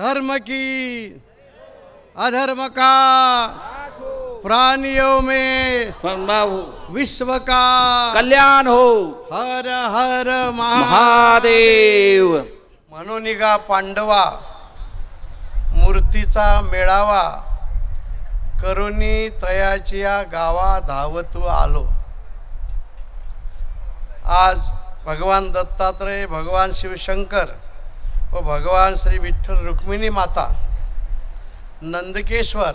धर्म की अधर्म का प्राणियों में विश्व का कल्याण हो। हर हर महा महादेव। म्हणून निघा पांडवा मूर्तीचा मेळावा करुणी तयाची या गावा धावतू आलो. आज भगवान दत्तात्रय भगवान शिवशंकर व भगवान श्री विठ्ठल रुक्मिणी माता नंदकेश्वर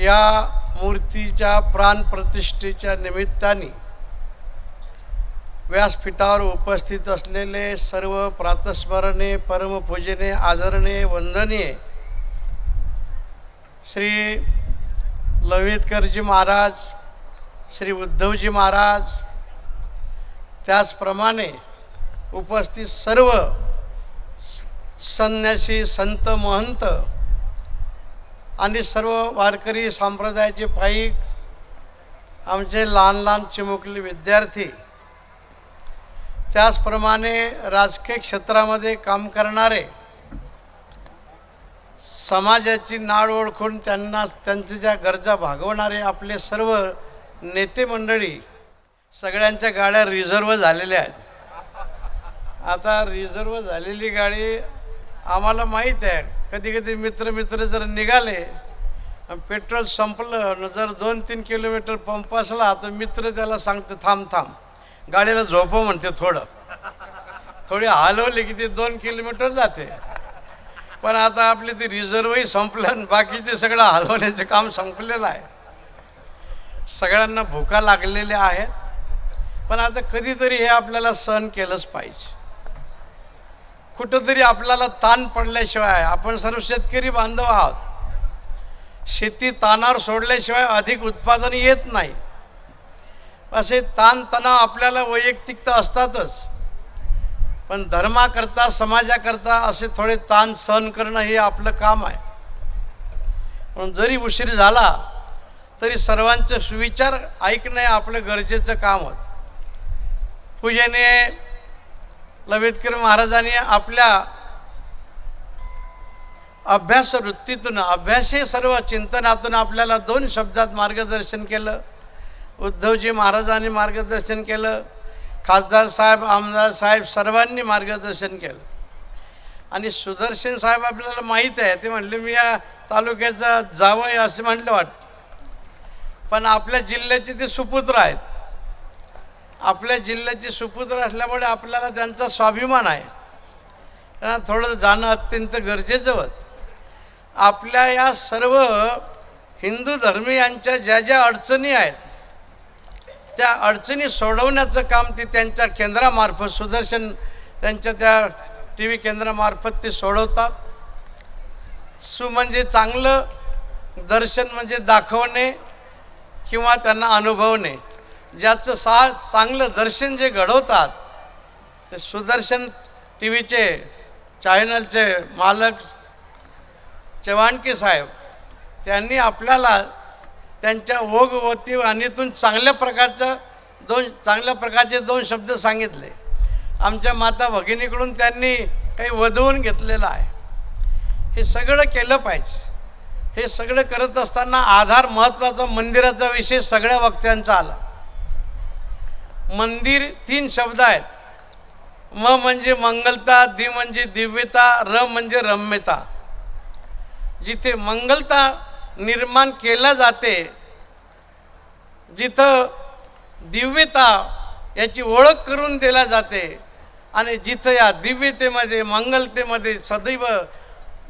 या मूर्तीच्या प्राणप्रतिष्ठेच्या निमित्ताने व्यासपीठावर उपस्थित असलेले सर्व प्रातस्मरणे परमपूजने आदरणीय वंदनीय श्री लवितकरजी महाराज श्री उद्धवजी महाराज त्याचप्रमाणे उपस्थित सर्व संन्यासी संत महंत आणि सर्व वारकरी संप्रदायाचे पायी आमचे लहान लहान चिमुकले विद्यार्थी. त्याचप्रमाणे राजकीय क्षेत्रामध्ये काम करणारे समाजाची नाड ओळखून त्यांना त्यांच्या ज्या गरजा भागवणारे आपले सर्व नेते मंडळी सगळ्यांच्या गाड्या रिझर्व झालेल्या आहेत. आता रिझर्व झालेली गाडी आम्हाला माहीत आहे कधी कधी मित्र मित्र जर निघाले आणि पेट्रोल संपलं जर दोन तीन किलोमीटर पंप असला तर मित्र त्याला सांगतो थांब थांब. गाडीला झोपव म्हणते थोडं. थोडी हलवली की ते दोन किलोमीटर जाते. पण आता आपली ती रिझर्वही संपलं आणि बाकीचे सगळं हलवण्याचं काम संपलेलं आहे. सगळ्यांना भुका लागलेल्या आहेत. पण आता कधीतरी हे आपल्याला सहन केलंच पाहिजे. कुठंतरी आपल्याला ताण पडल्याशिवाय आपण सर्व शेतकरी बांधव आहोत. शेती ताणावर सोडल्याशिवाय अधिक उत्पादन येत नाही. असे ताणतणाव आपल्याला वैयक्तिक तर असतातच. पण धर्माकरता समाजाकरता असे थोडे ताण सहन करणं हे आपलं काम आहे. म्हणून जरी उशीर झाला तरी सर्वांचे सुविचार ऐकणं हे आपलं गरजेचं काम होतं. पूजेने लवेदकर महाराजांनी आपल्या अभ्यास वृत्तीतून अभ्यासी सर्व चिंतनातून आपल्याला दोन शब्दात मार्गदर्शन केलं. उद्धवजी महाराजांनी मार्गदर्शन केलं. खासदार साहेब आमदार साहेब सर्वांनी मार्गदर्शन केलं. आणि सुदर्शन साहेब आपल्याला माहीत आहे. ते म्हणले मी या तालुक्याचा जावं आहे असं म्हटलं वाटतं. पण आपल्या जिल्ह्याचे ते सुपुत्र आहेत. आपल्या जिल्ह्याचे सुपुत्र असल्यामुळे आपल्याला त्यांचा स्वाभिमान आहे. त्यांना थोडं जाणं अत्यंत गरजेचं होतं. आपल्या या सर्व हिंदू धर्मीयांच्या ज्या ज्या अडचणी आहेत त्या अडचणी सोडवण्याचं काम ते त्यांच्या केंद्रामार्फत सुदर्शन त्यांच्या त्या टी व्ही केंद्रामार्फत ते सोडवतात. सु म्हणजे चांगलं दर्शन म्हणजे दाखवणे किंवा त्यांना अनुभवणे. ज्याचं सा चांगलं दर्शन जे घडवतात ते सुदर्शन टी व्हीचे चॅनलचे मालक चव्हाणके साहेब त्यांनी आपल्याला त्यांच्या ओघवती वाणीतून चांगल्या प्रकारचं दोन चांगल्या प्रकारचे दोन शब्द सांगितले. आमच्या माता भगिनीकडून त्यांनी काही वधवून घेतलेलं आहे. हे सगळं केलं पाहिजे. हे सगळं करत असताना आधार महत्त्वाचा मंदिराचा विषय सगळ्या वक्त्यांचा आला. मंदिर तीन शब्द आहेत. म म्हणजे मंगलता दि म्हणजे दिव्यता र म्हणजे रम्यता. जिथे मंगलता निर्माण केला जाते जिथं दिव्यता याची ओळख करून दिल्या जाते आणि जिथं या दिव्यतेमध्ये मंगलतेमध्ये सदैव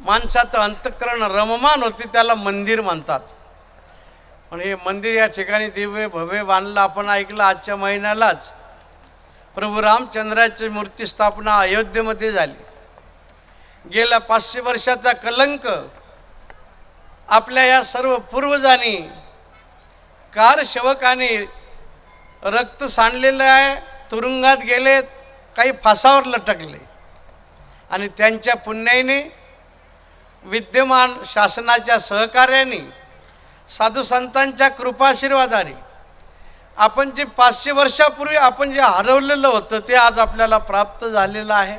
माणसाचं अंतःकरण रममान होते त्याला मंदिर म्हणतात. आणि हे मंदिर या ठिकाणी दिव्य भव्य बांधलं. आपण ऐकलं आजच्या महिन्यालाच. प्रभू रामचंद्राची मूर्ती स्थापना अयोध्येमध्ये झाली. गेल्या पाचशे वर्षाचा कलंक आपल्या या सर्व पूर्वजांनी कार शवकाने रक्त सांडलेलं आहे तुरुंगात गेलेत काही फासावर लटकले. आणि त्यांच्या पुण्याईने विद्यमान शासनाच्या सहकार्याने साधू संतांच्या कृपाशीर्वादाने. आपण जे पाचशे वर्षापूर्वी आपण जे हरवलेलं होतं ते आज आपल्याला प्राप्त झालेलं आहे.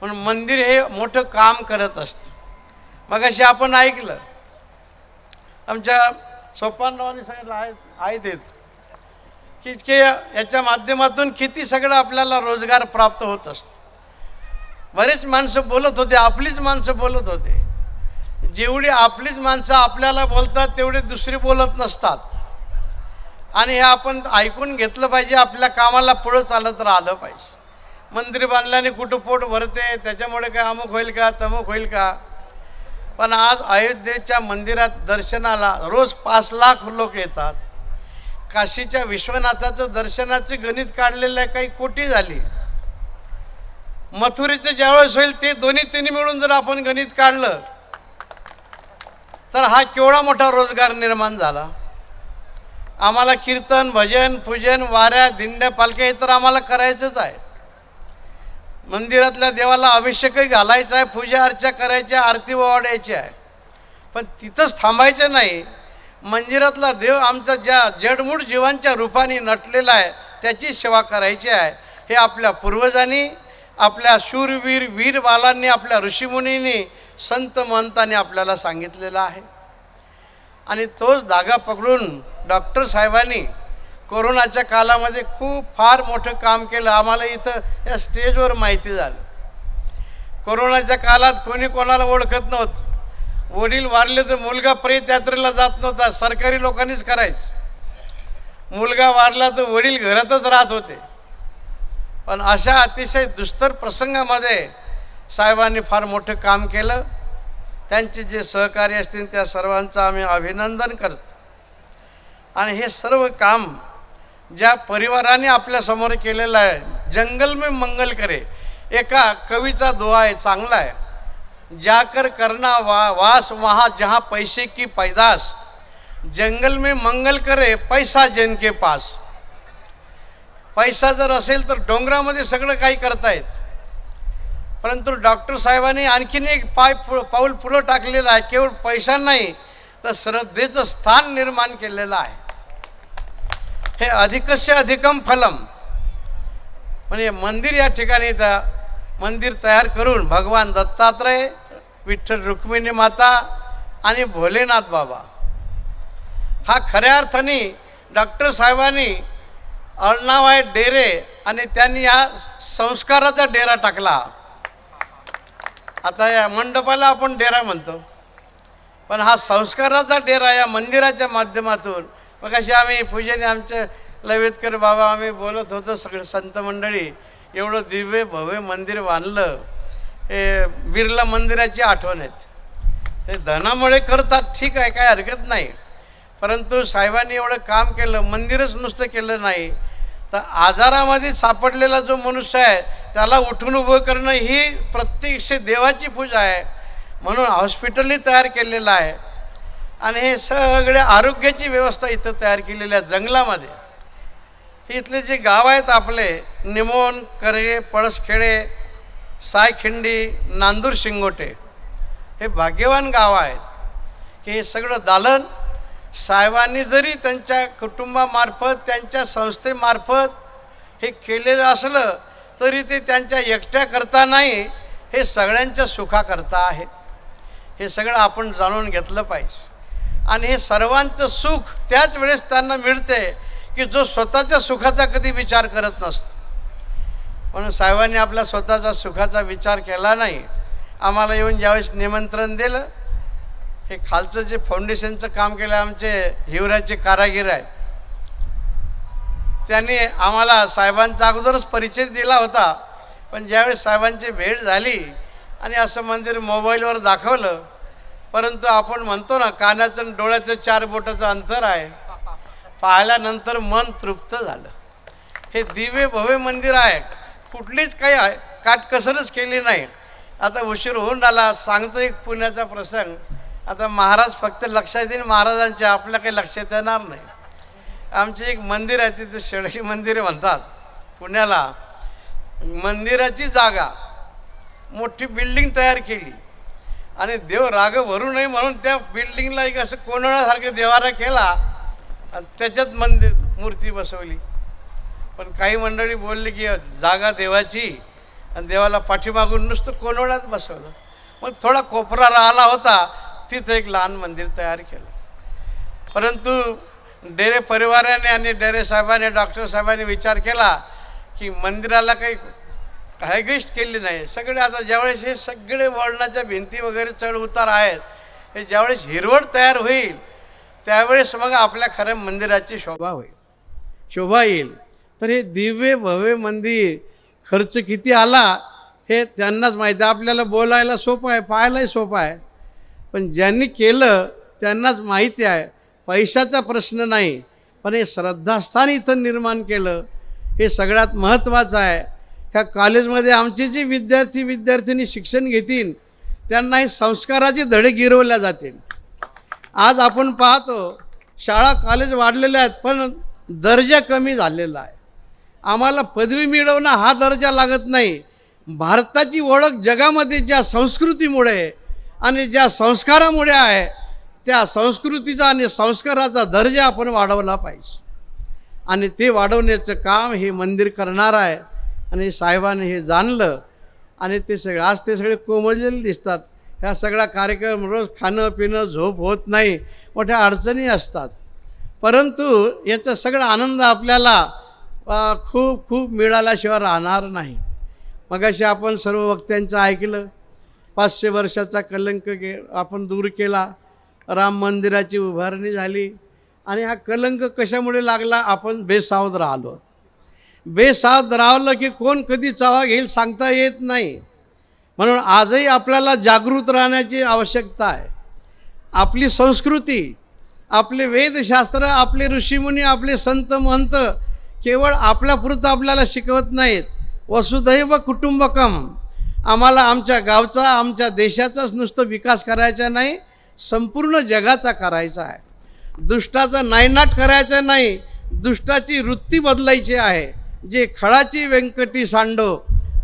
म्हणून मंदिर हे मोठं काम करत असतं. मग अशी आपण ऐकलं. आमच्या सोपानरावांनी सांगितलं आहेत आहेत येत की इतके याच्या माध्यमातून किती सगळं आपल्याला रोजगार प्राप्त होत असतं. बरेच माणसं बोलत होते आपलीच माणसं बोलत होते. जेवढी आपलीच माणसं आपल्याला बोलतात तेवढे दुसरी बोलत नसतात. आणि हे आपण ऐकून घेतलं पाहिजे आपल्या कामाला पुढं चालत राहिलं पाहिजे. मंदिर बांधल्याने कुठं पोट भरते त्याच्यामुळे काय अमुक होईल का तमुक होईल का? पण आज अयोध्येच्या मंदिरात दर्शनाला रोज पाच लाख लोक येतात. काशीच्या विश्वनाथाचं दर्शनाचे गणित काढलेलं आहे काही कोटी झाली. मथुरीचं ज्यावेळेस होईल ते दोन्ही तिन्ही मिळून जर आपण गणित काढलं तर हा केवढा मोठा रोजगार निर्माण झाला. आम्हाला कीर्तन भजन पूजन वाऱ्या दिंड्या पालख्या हे तर आम्हाला करायचंच आहे. मंदिरातल्या देवाला अभिषेकही घालायचा आहे पूजा अर्चा करायची आहे, आरती ओवाडायची आहे. पण तिथंच थांबायचं नाही. मंदिरातला देव आमचा ज्या जडमूड जीवांच्या रूपाने नटलेला आहे त्याची सेवा करायची आहे. हे आपल्या पूर्वजांनी आपल्या शूरवीर वीर बालांनी आपल्या ऋषीमुनींनी संत महंताने आपल्याला सांगितलेलं आहे. आणि तोच धागा पकडून डॉक्टर साहेबांनी कोरोनाच्या कालामध्ये खूप फार मोठं काम केलं. आम्हाला इथं या स्टेजवर माहिती झालं. कोरोनाच्या काळात कोणी कोणाला ओळखत नव्हतं. वडील वारले तर मुलगा प्रेत यात्रेला जात नव्हता. सरकारी लोकांनीच करायचं. मुलगा वारला तर वडील घरातच राहत होते. पण अशा अतिशय दुस्तर प्रसंगामध्ये साहेबांनी फार मोठं काम केलं. त्यांचे जे सहकार्य असतील त्या सर्वांचं आम्ही अभिनंदन करतो. आणि हे सर्व काम ज्या परिवाराने आपल्यासमोर केलेलं आहे जंगल में मंगल करे. एका कवीचा दुआ आहे चांगला आहे. जाकर करना वा वास वहाँ जहाँ पैसे की पैदास. जंगल में मंगल करे पैसा जन के पास. पैसा जर असेल तर डोंगरामध्ये सगळं काही करतायत परंतु डॉक्टर साहेबांनी आणखीन एक पाय पु पाऊल पुढं टाकलेलं आहे केवळ पैसा नाही तर श्रद्धेचं स्थान निर्माण केलेलं आहे. हे अधिकस्य अधिकम फलम. म्हणजे मंदिर या ठिकाणी तर मंदिर तयार करून भगवान दत्तात्रय विठ्ठल रुक्मिणी माता आणि भोलेनाथ बाबा. हा खऱ्या अर्थाने डॉक्टर साहेबांनी अळनाव डेरे आणि त्यांनी या संस्काराचा डेरा टाकला. आता या मंडपाला आपण डेरा म्हणतो. पण हा संस्काराचा डेरा या मंदिराच्या माध्यमातून मग अशी आम्ही पूजेने आमचे लवेतकर बाबा आम्ही बोलत होतो सगळे संत मंडळी एवढं दिव्य भव्य मंदिर बांधलं हे बिर्ला मंदिराची आठवण आहेत. ते धनामुळे करतात ठीक आहे काय हरकत नाही. परंतु साहेबांनी एवढं काम केलं मंदिरच नुसतं केलं नाही. तर आजारामध्ये सापडलेला जो मनुष्य आहे त्याला उठून उभं करणं ही प्रत्यक्ष देवाची पूजा आहे. म्हणून हॉस्पिटलही तयार केलेलं आहे. आणि हे सगळे आरोग्याची व्यवस्था इथं तयार केलेली आहे जंगलामध्ये. इथले जे गाव आहेत आपले निमोन करे पळसखेडे सायखिंडी नांदूर शिंगोटे हे भाग्यवान गाव आहेत. की हे सगळं दालन साहेबांनी जरी त्यांच्या कुटुंबामार्फत त्यांच्या संस्थेमार्फत हे केलेलं असलं तरी ते त्यांच्या एकट्याकरता नाही हे सगळ्यांच्या सुखाकरता आहे. हे सगळं आपण जाणून घेतलं पाहिजे. आणि हे सर्वांचं सुख त्याच वेळेस त्यांना मिळते की जो स्वतःच्या सुखाचा कधी विचार करत नसतो. म्हणून साहेबांनी आपल्या स्वतःचा सुखाचा विचार केला नाही. आम्हाला येऊन ज्यावेळेस निमंत्रण दिलं हे खालचं जे फाउंडेशनचं काम केलं आमचे हिवराचे कारागीर आहेत. त्यांनी आम्हाला साहेबांचा अगोदरच परिचय दिला होता. पण ज्यावेळेस साहेबांची भेट झाली आणि असं मंदिर मोबाईलवर दाखवलं परंतु आपण म्हणतो ना कानाचं आणि डोळ्याचं चार बोटाचं अंतर आहे. पाहिल्यानंतर मन तृप्त झालं. हे दिव्य भव्य मंदिर आहे. कुठलीच काही आहे काटकसरच केली नाही. आता उशीर होऊन आला सांगतो एक पुण्याचा प्रसंग. आता महाराज फक्त लक्षात येईल महाराजांच्या आपल्या काही लक्षात येणार नाही. आमचे एक मंदिर आहे तिथे शेळी मंदिर म्हणतात. पुण्याला. मंदिराची जागा. मोठी बिल्डिंग तयार केली. आणि देव राग भरू नये म्हणून त्या बिल्डिंगला एक असं कोंडण्यासारखं देवारा केला. आणि त्याच्यात मंदिर मूर्ती बसवली. पण काही मंडळी बोलली की जागा देवाची. आणि देवाला पाठीमागून नुसतं कोनोड्यात बसवलं. मग थोडा कोपरा राहिला होता. तिथं एक लहान मंदिर तयार केलं. परंतु डेरे परिवाराने आणि डेरे साहेबांनी डॉक्टर साहेबांनी विचार केला की मंदिराला काही हायगिस्ट केली नाही. सगळे आता ज्यावेळेस हे सगळे वळणाच्या भिंती वगैरे चढ उतार आहेत हे ज्यावेळेस हिरवळ तयार होईल त्यावेळेस मग आपल्या खऱ्या मंदिराची शोभा होईल. शोभा येईल. तर हे दिव्य भव्य मंदिर खर्च किती आला हे त्यांनाच माहिती आहे. आपल्याला बोलायला सोपं आहे पाहायलाही सोपं आहे. पण ज्यांनी केलं त्यांनाच माहिती आहे. पैशाचा प्रश्न नाही पण हे श्रद्धास्थान इथं निर्माण केलं हे सगळ्यात महत्त्वाचं आहे. ह्या कॉलेजमध्ये आमचे जे विद्यार्थी विद्यार्थिनी शिक्षण घेतील त्यांना हे संस्काराचे धडे गिरवल्या जातील. आज आपण पाहतो शाळा कॉलेज वाढलेल्या आहेत पण दर्जा कमी झालेला आहे. आम्हाला पदवी मिळवणं हा दर्जा लागत नाही. भारताची ओळख जगामध्ये ज्या संस्कृतीमुळे आणि ज्या संस्कारामुळे आहे त्या संस्कृतीचा आणि संस्काराचा दर्जा आपण वाढवला पाहिजे. आणि ते वाढवण्याचं काम हे मंदिर करणार आहे. आणि साहेबांनी हे जाणलं आणि ते सगळे आज ते सगळे कोमजलेले दिसतात. ह्या सगळा कार्यक्रम रोज खाणं पिणं झोप होत नाही. मोठ्या अडचणी असतात. परंतु याचा सगळा आनंद आपल्याला खूप खूप मिळाल्याशिवाय राहणार नाही. मगाशी आपण सर्व वक्त्यांचं ऐकलं. पाचशे वर्षाचा कलंक गे आपण दूर केला. राम मंदिराची उभारणी झाली. आणि हा कलंक कशामुळे लागला? आपण बेसावध राहिलो. बेसावध राहिलं की कोण कधी चावा घेईल सांगता येत नाही. म्हणून आजही आपल्याला जागृत राहण्याची आवश्यकता आहे. आपली संस्कृती आपले वेदशास्त्र आपले ऋषीमुनी आपले संत महंत केवळ आपल्यापुरतं आपल्याला शिकवत नाहीत. वसुदैव कुटुंबकम. आम्हाला आमच्या गावचा आमच्या देशाचाच नुसतं विकास करायचा नाही. संपूर्ण जगाचा करायचा आहे. दुष्टाचा नायनाट करायचा नाही दुष्टाची वृत्ती बदलायची आहे. जे खळाची व्यंकटी सांडो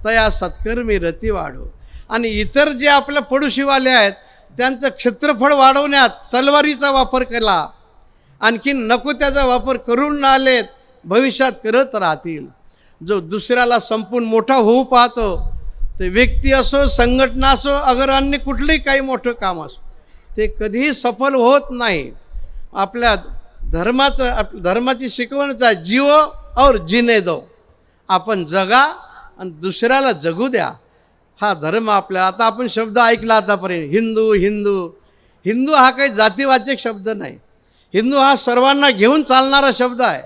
तया सत्कर्मी रती वाढो. आणि इतर जे आपल्या पडोशीवाले आहेत त्यांचं क्षेत्रफळ वाढवण्यात तलवारीचा वापर केला. आणखीन नको त्याचा वापर करून आलेत भविष्यात करत राहतील. जो दुसऱ्याला संपून मोठा होऊ पाहतो ते व्यक्ती असो संघटना असो अगर अन्य कुठलंही काही मोठं काम असो ते कधीही सफल होत नाही. आपल्या धर्माचं आप धर्माची शिकवणच आहे जीव और जिने दो. आपण जगा आणि दुसऱ्याला जगू द्या. हा धर्म आपल्या आता आपण शब्द ऐकला आतापर्यंत हिंदू हिंदू. हिंदू हा काही जातीवाचक शब्द नाही. हिंदू हा सर्वांना घेऊन चालणारा शब्द आहे.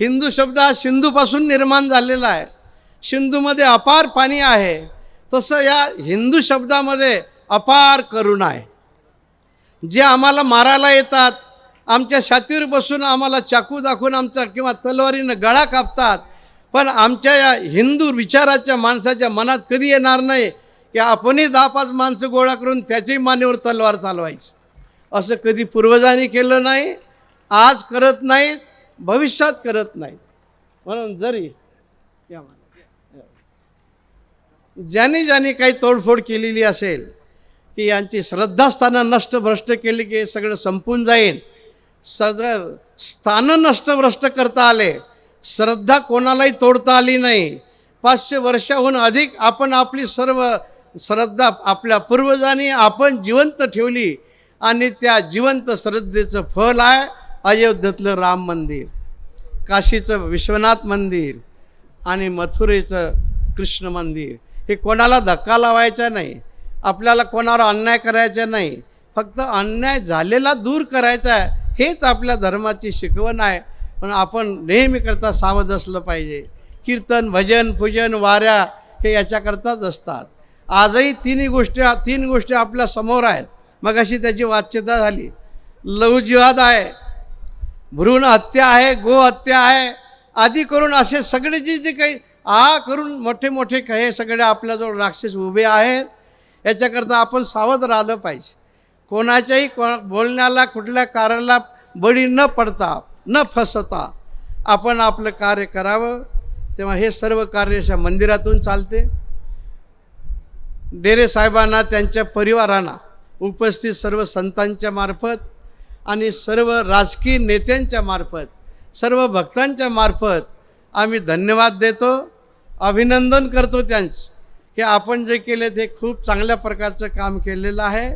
हिंदू शब्द हा सिंधूपासून निर्माण झालेला आहे. सिंधूमध्ये अपार पाणी आहे. तसं या हिंदू शब्दामध्ये अपार करुणा आहे. जे आम्हाला मारायला येतात आमच्या छातीवर बसून आम्हाला चाकू दाखवून आमचा किंवा तलवारीनं गळा कापतात. पण आमच्या या हिंदू विचाराच्या माणसाच्या मनात कधी येणार नाही की आपणही दहा पाच माणसं गोळा करून त्याच्याही मानेवर तलवार चालवायची. असं कधी पूर्वजांनी केलं नाही आज करत नाहीत भविष्यात करत नाहीत म्हणून जरी या ज्याने ज्याने काही तोडफोड केलेली असेल की यांची श्रद्धास्थानं नष्ट भ्रष्ट केली की सगळं संपून जाईल. सगळं स्थानं नष्ट भ्रष्ट करता आले. श्रद्धा कोणालाही तोडता आली नाही. पाचशे वर्षाहून अधिक आपण आपली सर्व श्रद्धा आपल्या पूर्वजांनी आपण जिवंत ठेवली आणि त्या जिवंत श्रद्धेचं फल आहे अयोध्येतलं राम मंदिर काशीचं विश्वनाथ मंदिर आणि मथुरेचं कृष्ण मंदिर. हे कोणाला धक्का लावायचा नाही. आपल्याला कोणावर अन्याय करायचा नाही. फक्त अन्याय झालेला दूर करायचा आहे हेच आपल्या धर्माची शिकवण आहे. पण आपण नेहमीकरता सावध असलं पाहिजे. कीर्तन भजन पूजन वाऱ्या हे याच्याकरताच असतात. आजही तिन्ही गोष्टी तीन गोष्टी आपल्यासमोर आहेत. मग अशी त्याची वाच्यता झाली. लवजिवाद आहे भ्रूण हत्या आहे गो हत्या आहे आदी करून असे सगळे जे जे काही आ करून मोठे मोठे काही सगळे आपल्याजवळ राक्षस उभे आहेत. याच्याकरता आपण सावध राहिलं पाहिजे. कोणाच्याही को बोलण्याला कुठल्या कार्याला बळी न पडता न फसता आपण आपलं कार्य करावं. तेव्हा हे सर्व कार्य अशा मंदिरातून चालते. डेरे साहेबांना त्यांच्या परिवारांना उपस्थित सर्व संतांच्या मार्फत आणि सर्व राजकीय नेत्यांच्या मार्फत सर्व भक्तांच्या मार्फत आम्ही धन्यवाद देतो अभिनंदन करतो त्यांचं. की आपण जे केले ते खूप चांगल्या प्रकारचं काम केलेलं आहे.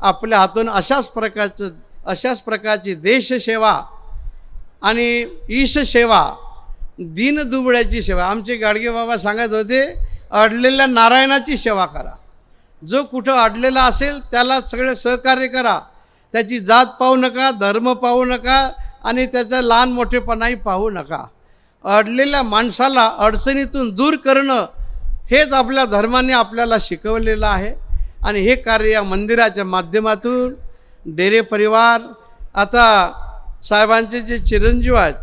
आपल्या हातून अशाच प्रकारचं अशाच प्रकारची देशसेवा आणि ईशसेवा दीनदुबळ्याची सेवा. आमचे गाडगे बाबा सांगत होते अडलेल्या नारायणाची सेवा करा. जो कुठं अडलेला असेल त्याला सगळं सहकार्य करा. त्याची जात पाहू नका धर्म पाहू नका आणि त्याचा लहान मोठेपणाही पाहू नका. अडलेल्या माणसाला अडचणीतून दूर करणं हेच आपल्या धर्माने आपल्याला शिकवलेलं आहे. आणि हे कार्य या मंदिराच्या माध्यमातून डेरे परिवार आता साहेबांचे जे चिरंजीव आहेत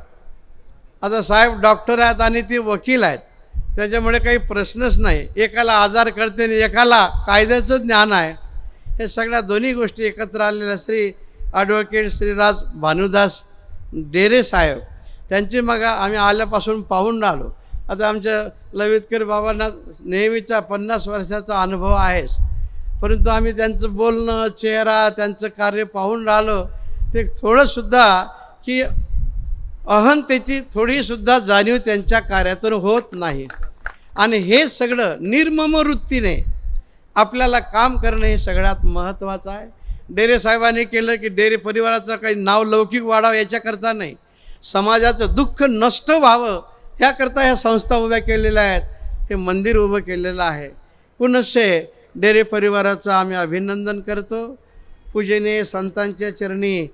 आता साहेब डॉक्टर आहेत आणि ते वकील आहेत त्याच्यामुळे काही प्रश्नच नाही. एकाला आजार करते आणि एकाला कायद्याचं ज्ञान आहे. हे सगळ्या दोन्ही गोष्टी एकत्र आलेल्या श्री ॲडव्होकेट श्रीराज भानुदास डेरे साहेब. त्यांची मग आम्ही आल्यापासून पाहून राहिलो. आता आमच्या लवितकर बाबांना नेहमीचा पन्नास वर्षाचा अनुभव आहेच. परंतु आम्ही त्यांचं बोलणं चेहरा त्यांचं कार्य पाहून राहिलो ते थोडंसुद्धा की अहंतेची थोडीसुद्धा जाणीव त्यांच्या कार्यातून होत नाही. आणि हे सगळं निर्मम वृत्तीने आपल्याला काम करणं हे सगळ्यात महत्त्वाचं आहे. डेरे साहेबांनी केलं की डेरे परिवाराचं काही नाव लौकिक वाढावं याच्याकरता नाही. समाजाचं दुःख नष्ट व्हावं ह्याकरता ह्या संस्था उभ्या केलेल्या आहेत. हे मंदिर उभं केलेलं आहे. पुनश्चे डेरे परिवाराचं आम्ही अभिनंदन करतो. पूजेने संतांच्या चरणी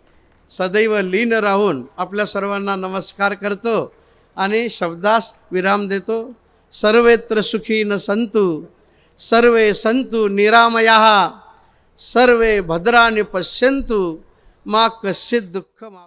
सदैव लीन राहून आपल्या सर्वांना नमस्कार करतो आणि शब्दास विराम देतो. सर्वेत्र सुखी न संतु सर्वे संतु निरामया सर्वे भद्राने पश्यंतु मा कश्चित दुःख मा